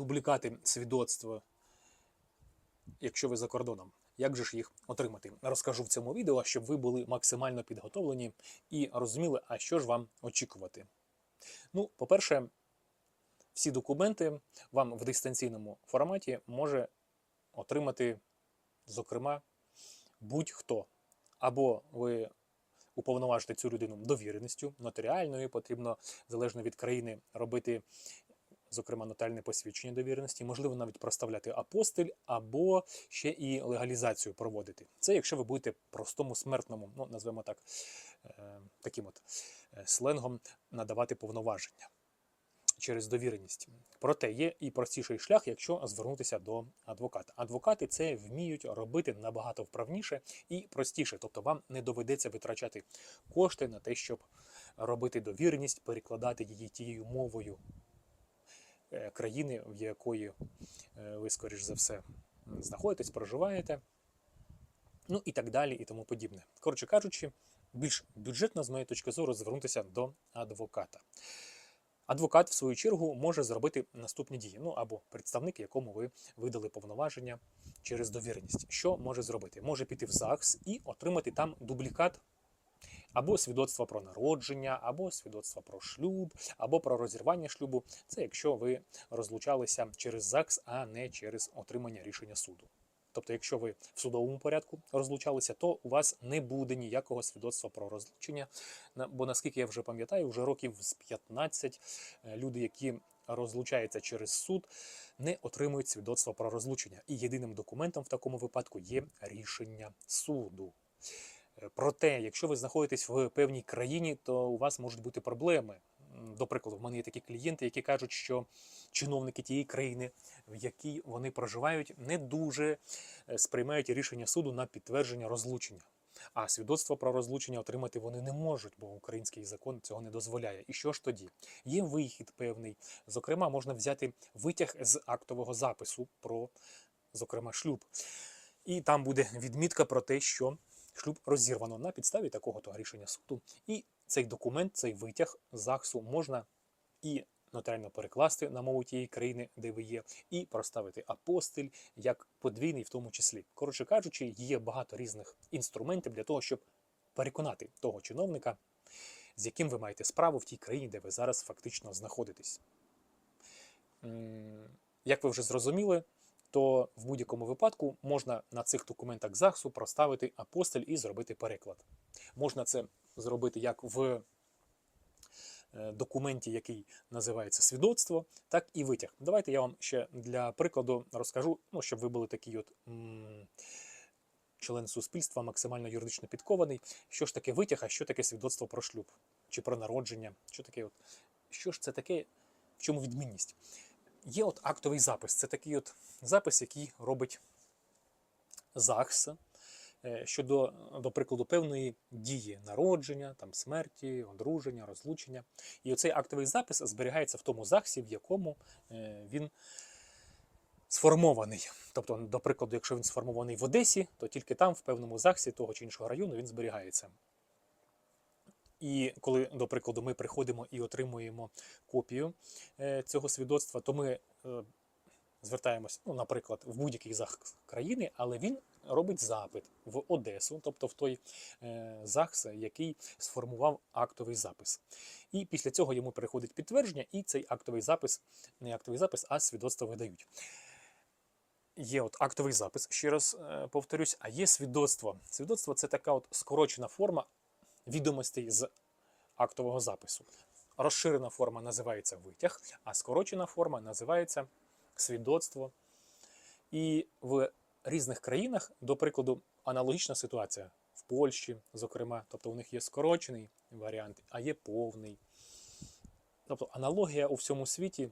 дублікати свідоцтва, якщо ви за кордоном. Як же ж їх отримати? Розкажу в цьому відео, щоб ви були максимально підготовлені і розуміли, а що ж вам очікувати. Ну, по-перше, всі документи вам в дистанційному форматі може отримати, зокрема, будь-хто. Або ви уповноважите цю людину довіреністю, нотаріальною, потрібно залежно від країни робити, зокрема, нотаріальне посвідчення довіреності, можливо, навіть проставляти апостиль, або ще і легалізацію проводити. Це якщо ви будете простому смертному, ну назвемо так, е, таким от е, сленгом надавати повноваження через довіреність. Проте є і простіший шлях, якщо звернутися до адвоката. Адвокати це вміють робити набагато вправніше і простіше, тобто вам не доведеться витрачати кошти на те, щоб робити довіреність, перекладати її тією мовою країни, в якої е, ви, скоріш за все, знаходитесь, проживаєте. Ну і так далі, і тому подібне. Коротше кажучи, більш бюджетно, з моєї точки зору, звернутися до адвоката. Адвокат, в свою чергу, може зробити наступні дії, ну або представник, якому ви видали повноваження через довіреність. Що може зробити? Може піти в ЗАГС і отримати там дублікат або свідоцтво про народження, або свідоцтво про шлюб, або про розірвання шлюбу. Це якщо ви розлучалися через ЗАГС, а не через отримання рішення суду. Тобто, якщо ви в судовому порядку розлучалися, то у вас не буде ніякого свідоцтва про розлучення. Бо наскільки я вже пам'ятаю, вже років з 15 е, люди, які розлучаються через суд, не отримують свідоцтва про розлучення. І єдиним документом в такому випадку є рішення суду. Е, Проте, якщо ви знаходитесь в певній країні, то у вас можуть бути проблеми. До прикладу, в мене є такі клієнти, які кажуть, що чиновники тієї країни, в якій вони проживають, не дуже е, сприймають рішення суду на підтвердження розлучення. А свідоцтво про розлучення отримати вони не можуть, бо український закон цього не дозволяє. І що ж тоді? Є вихід певний. Зокрема, можна взяти витяг з актового запису про, зокрема, шлюб. І там буде відмітка про те, що шлюб розірвано на підставі такого то рішення суду. І цей документ, цей витяг ЗАГСу можна і нотаріально перекласти на мову тієї країни, де ви є, і проставити апостиль як подвійний в тому числі. Коротше кажучи, є багато різних інструментів для того, щоб переконати того чиновника, з яким ви маєте справу в тій країні, де ви зараз фактично знаходитесь. Як ви вже зрозуміли, то в будь-якому випадку можна на цих документах ЗАГСу проставити апостиль і зробити переклад. Можна це зробити як в е, документі, який називається свідоцтво, так і витяг. Давайте я вам ще для прикладу розкажу, ну, щоб ви були такий от м, член суспільства, максимально юридично підкований. Що ж таке витяг, а що таке свідоцтво про шлюб чи про народження? Що таке, от, що ж це таке, в чому відмінність? Є от актовий запис. Це такий от запис, який робить ЗАГС е, щодо, до прикладу, певної дії народження, там, смерті, одруження, розлучення. І оцей актовий запис зберігається в тому ЗАГСі, в якому е, він сформований. Тобто, до прикладу, якщо він сформований в Одесі, то тільки там, в певному ЗАГСі того чи іншого району, він зберігається. І коли, до прикладу, ми приходимо і отримуємо копію е, цього свідоцтва, то ми е, звертаємось, ну, наприклад, в будь-який ЗАГС країни, але він робить запит в Одесу, тобто в той е, ЗАГС, який сформував актовий запис. І після цього йому приходить підтвердження, і цей актовий запис, не актовий запис, а свідоцтво видають. Є от актовий запис, ще раз повторюсь, а є свідоцтво. Свідоцтво це така от скорочена форма відомостей з актового запису. Розширена форма називається витяг, а скорочена форма називається свідоцтво. І в різних країнах, до прикладу, аналогічна ситуація в Польщі, зокрема, тобто у них є скорочений варіант, а є повний. Тобто аналогія у всьому світі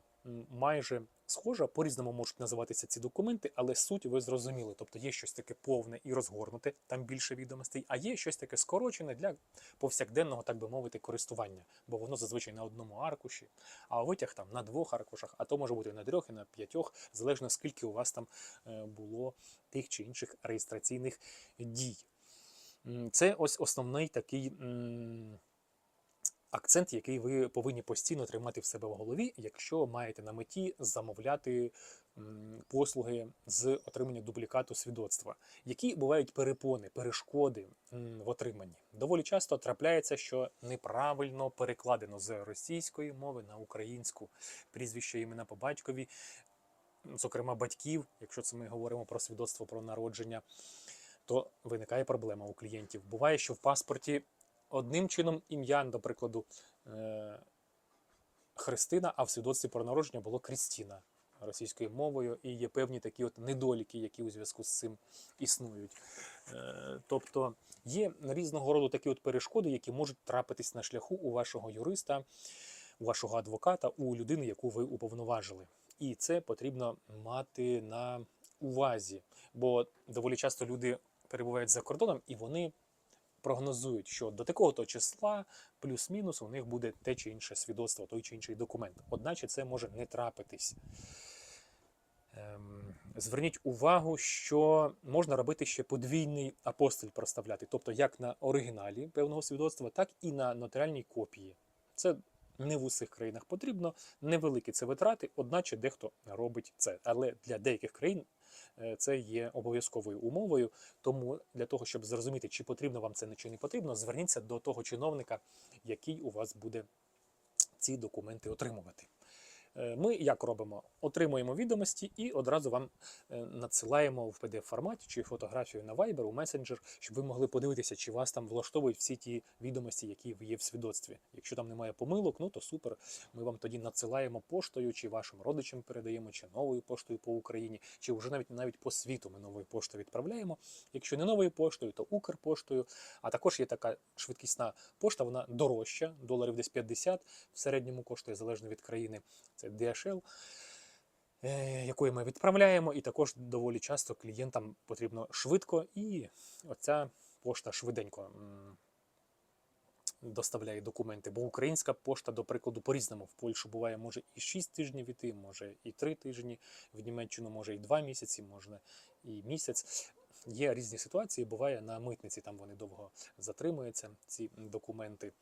майже схожа, по-різному можуть називатися ці документи, але суть ви зрозуміли. Тобто є щось таке повне і розгорнуте, там більше відомостей, а є щось таке скорочене для повсякденного, так би мовити, користування, бо воно зазвичай на одному аркуші, а витяг там на двох аркушах, а то може бути на трьох і на п'ятьох, залежно скільки у вас там е, було тих чи інших реєстраційних дій. Це ось основний такий акцент, який ви повинні постійно тримати в себе в голові, якщо маєте на меті замовляти послуги з отримання дублікату свідоцтва, які бувають перепони, перешкоди в отриманні. Доволі часто трапляється, що неправильно перекладено з російської мови на українську прізвище імена по батькові, зокрема батьків, якщо це ми говоримо про свідоцтво про народження, то виникає проблема у клієнтів. Буває, що в паспорті одним чином ім'я, до прикладу, е, Христина, а в свідоцтві про народження було Крістіна російською мовою, і є певні такі от недоліки, які у зв'язку з цим існують. Е, Тобто є різного роду такі от перешкоди, які можуть трапитись на шляху у вашого юриста, у вашого адвоката, у людини, яку ви уповноважили. І це потрібно мати на увазі, бо доволі часто люди перебувають за кордоном і вони прогнозують, що до такого-то числа плюс-мінус у них буде те чи інше свідоцтво, той чи інший документ. Одначе це може не трапитись. Ем, Зверніть увагу, що можна робити ще подвійний апостиль проставляти, тобто як на оригіналі певного свідоцтва, так і на нотаріальній копії. Це не в усіх країнах потрібно, невеликі це витрати, одначе дехто робить це. Але для деяких країн це є обов'язковою умовою. Тому для того, щоб зрозуміти, чи потрібно вам це чи не потрібно, зверніться до того чиновника, який у вас буде ці документи отримувати. Е, Ми як робимо? Отримуємо відомості і одразу вам е, надсилаємо в pdf форматі чи фотографію на Viber, у месенджер, щоб ви могли подивитися, чи вас там влаштовують всі ті відомості, які є в свідоцтві. Якщо там немає помилок, ну то супер. Ми вам тоді надсилаємо поштою, чи вашим родичам передаємо, чи новою поштою по Україні, чи вже навіть навіть по світу ми новою поштою відправляємо. Якщо не новою поштою, то Укрпоштою. А також є така швидкісна пошта, вона дорожча, доларів десь 50 в середньому коштує залежно від країни. Це DHL, е, якою ми відправляємо, і також доволі часто клієнтам потрібно швидко, і оця пошта швиденько доставляє документи. Бо українська пошта, до прикладу, по-різному в Польщу буває, може і 6 тижнів іти, може і 3 тижні, в Німеччину може і 2 місяці, можна і місяць. Є різні ситуації, буває на митниці, там вони довго затримуються, ці документи.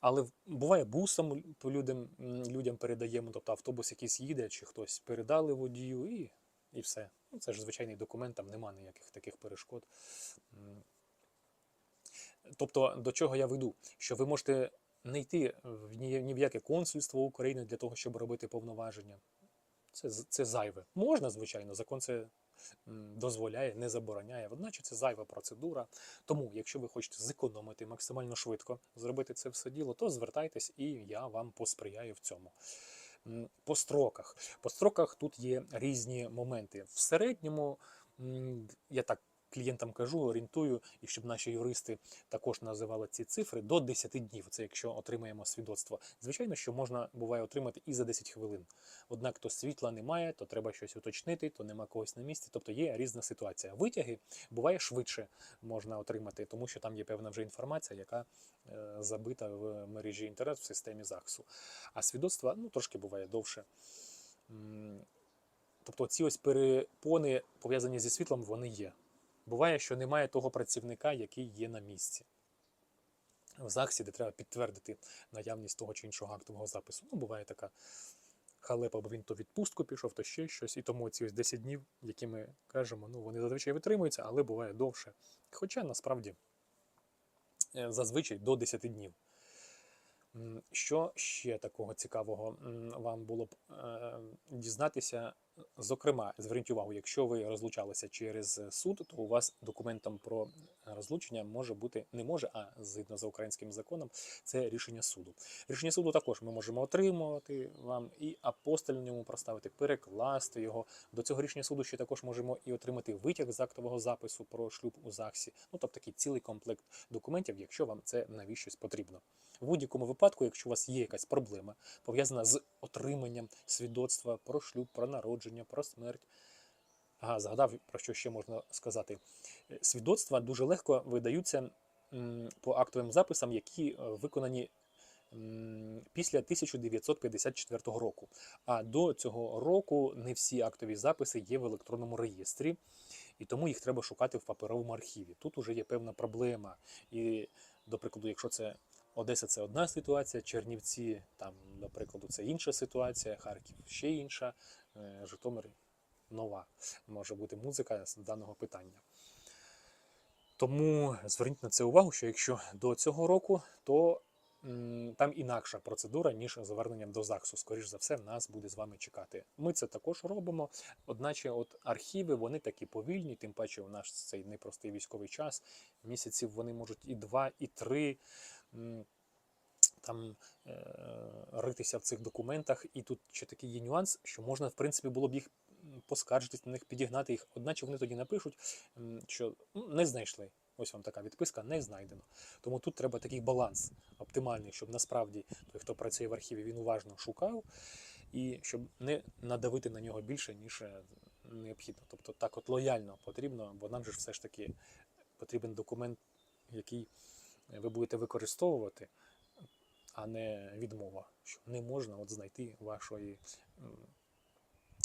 Але буває бусом людям, людям передаємо, тобто автобус якийсь їде, чи хтось передали водію, і, і все. Ну, це ж звичайний документ, там нема ніяких таких перешкод. Тобто, до чого я веду? Що ви можете не йти в ні, ні в яке консульство України для того, щоб робити повноваження. Це, це зайве. Можна, звичайно, закон це дозволяє, не забороняє. Одначе це зайва процедура. Тому, якщо ви хочете зекономити максимально швидко, зробити це все діло, то звертайтесь, і я вам посприяю в цьому. По строках. По строках тут є різні моменти. В середньому, я так клієнтам кажу, орієнтую, і щоб наші юристи також називали ці цифри до 10 днів. Це якщо отримаємо свідоцтво. Звичайно, що можна буває отримати і за 10 хвилин. Однак то світла немає, то треба щось уточнити, то нема когось на місці. Тобто є різна ситуація. Витяги буває швидше можна отримати, тому що там є певна вже інформація, яка е, забита в мережі інтернет в системі ЗАГСу. А свідоцтва ну трошки буває довше. Тобто ці ось перепони пов'язані зі світлом, вони є. Буває, що немає того працівника, який є на місці. В ЗАГСі, де треба підтвердити наявність того чи іншого актового запису. Ну, буває така халепа, бо він то відпустку пішов, то ще щось. І тому ці ось 10 днів, які ми кажемо, ну вони зазвичай витримуються, але буває довше. Хоча насправді е, зазвичай до 10 днів. Що ще такого цікавого вам було б е, дізнатися? Зокрема, зверніть увагу, якщо ви розлучалися через суд, то у вас документом про розлучення може бути не може, а згідно за українським законом, це рішення суду. Рішення суду також ми можемо отримувати вам і ньому проставити, перекласти його. До цього рішення суду ще також можемо і отримати витяг з актового запису про шлюб у ЗАГСі. Ну тобто такий цілий комплект документів, якщо вам це навіщось потрібно. В будь-якому випадку, якщо у вас є якась проблема пов'язана з отриманням свідоцтва про шлюб, про народження, про смерть. Ага, згадав, про що ще можна сказати. Е, Свідоцтва дуже легко видаються по актовим записам, які е, виконані після 1954 року. А до цього року не всі актові записи є в електронному реєстрі, і тому їх треба шукати в паперовому архіві. Тут уже є певна проблема. І, до прикладу, якщо це Одеса це одна ситуація, Чернівці, там, до прикладу, це інша ситуація, Харків ще інша, е, Житомир нова може бути музика з даного питання. Тому зверніть на це увагу, що якщо до цього року, то там інакша процедура, ніж зверненням до ЗАГСу. Скоріш за все, нас буде з вами чекати. Ми це також робимо. Одначе, от архіви вони такі повільні, тим паче у нас цей непростий військовий час. Місяців вони можуть і два, і три. Там е, ритися в цих документах, і тут ще такий є нюанс, що можна, в принципі, було б їх поскаржитись на них, підігнати їх. Одначе вони тоді напишуть, що ну, не знайшли. Ось вам така відписка, не знайдено. Тому тут треба такий баланс оптимальний, щоб насправді той, хто працює в архіві, він уважно шукав, і щоб не надавити на нього більше, ніж е, необхідно. Тобто так от лояльно потрібно, бо нам же все ж таки потрібен документ, який ви будете використовувати, а не відмова, що не можна от знайти вашої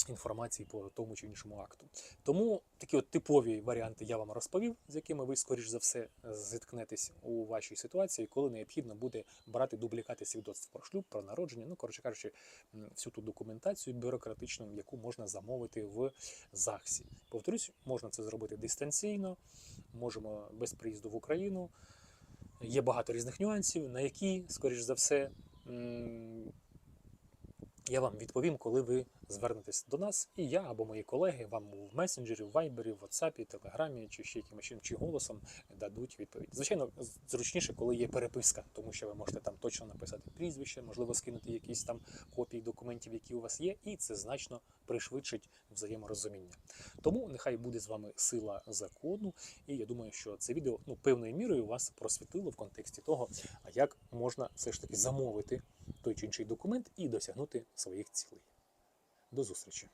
інформації по тому чи іншому акту. Тому такі от типові варіанти я вам розповів, з якими ви, скоріш за все, зіткнетесь у вашій ситуації, коли необхідно буде брати дублікати свідоцтв про шлюб, про народження, ну, коротше кажучи, всю ту документацію бюрократичну, яку можна замовити в ЗАГСі. Повторюсь, можна це зробити дистанційно, можемо без приїзду в Україну. Є багато різних нюансів, на які, скоріш за все, я вам відповім, коли ви звернетесь до нас, і я або мої колеги вам в месенджері, в вайбері, в WhatsApp, Телеграмі чи ще якимось чи голосом дадуть відповідь. Звичайно, зручніше, коли є переписка, тому що ви можете там точно написати прізвище, можливо, скинути якісь там копії документів, які у вас є, і це значно пришвидшить взаєморозуміння. Тому нехай буде з вами сила закону, і я думаю, що це відео ну певною мірою вас просвітлило в контексті того, а як можна все ж таки замовити той чи інший документ і досягнути своїх цілей. До зустрічі!